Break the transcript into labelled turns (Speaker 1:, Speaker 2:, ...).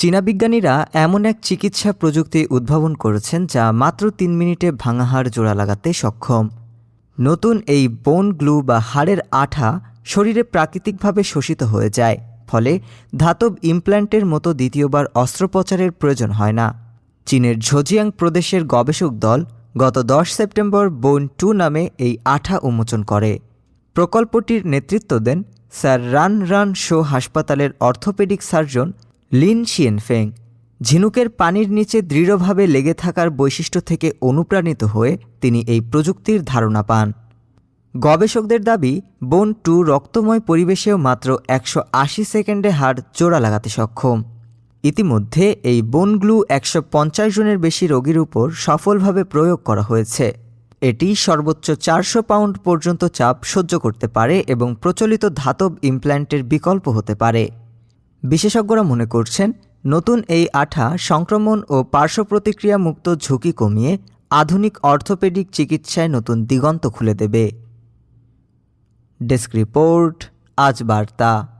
Speaker 1: চীনা বিজ্ঞানীরা এমন এক চিকিৎসা প্রযুক্তি উদ্ভাবন করেছেন যা মাত্র তিন মিনিটে ভাঙা হাড় জোড়া লাগাতে সক্ষম। নতুন এই বোন গ্লু বা হাড়ের আঠা শরীরে প্রাকৃতিকভাবে শোষিত হয়ে যায়, ফলে ধাতব ইমপ্ল্যান্টের মতো দ্বিতীয়বার অস্ত্রোপচারের প্রয়োজন হয় না। চীনের ঝোজিয়াং প্রদেশের গবেষক দল গত দশ সেপ্টেম্বর বোন টু নামে এই আঠা উন্মোচন করে। প্রকল্পটির নেতৃত্ব দেন স্যার রান রান শো হাসপাতালের অর্থোপেডিক সার্জন লিন শিয়েনফেং, ঝিনুকের পানির নিচে দৃঢ়ভাবে লেগে থাকার বৈশিষ্ট্য থেকে অনুপ্রাণিত হয়ে তিনি এই প্রযুক্তির ধারণা পান। গবেষকদের দাবি, বোন টু রক্তময় পরিবেশেও মাত্র একশো আশি সেকেন্ডে হাড় জোড়া লাগাতে সক্ষম। ইতিমধ্যে এই বোন গ্লু একশো পঞ্চাশ জনের বেশি রোগীর উপর সফলভাবে প্রয়োগ করা হয়েছে। এটি সর্বোচ্চ চারশো পাউন্ড পর্যন্ত চাপ সহ্য করতে পারে এবং প্রচলিত ধাতব ইমপ্ল্যান্টের বিকল্প হতে পারে। বিশেষজ্ঞরা মনে করছেন, নতুন এই আঠা সংক্রমণ ও পার্শ্ব প্রতিক্রিয়া মুক্ত ঝুঁকি কমিয়ে আধুনিক অর্থোপেডিক চিকিৎসায় নতুন দিগন্ত খুলে দেবে। ডেস্ক রিপোর্ট, আজ বার্তা।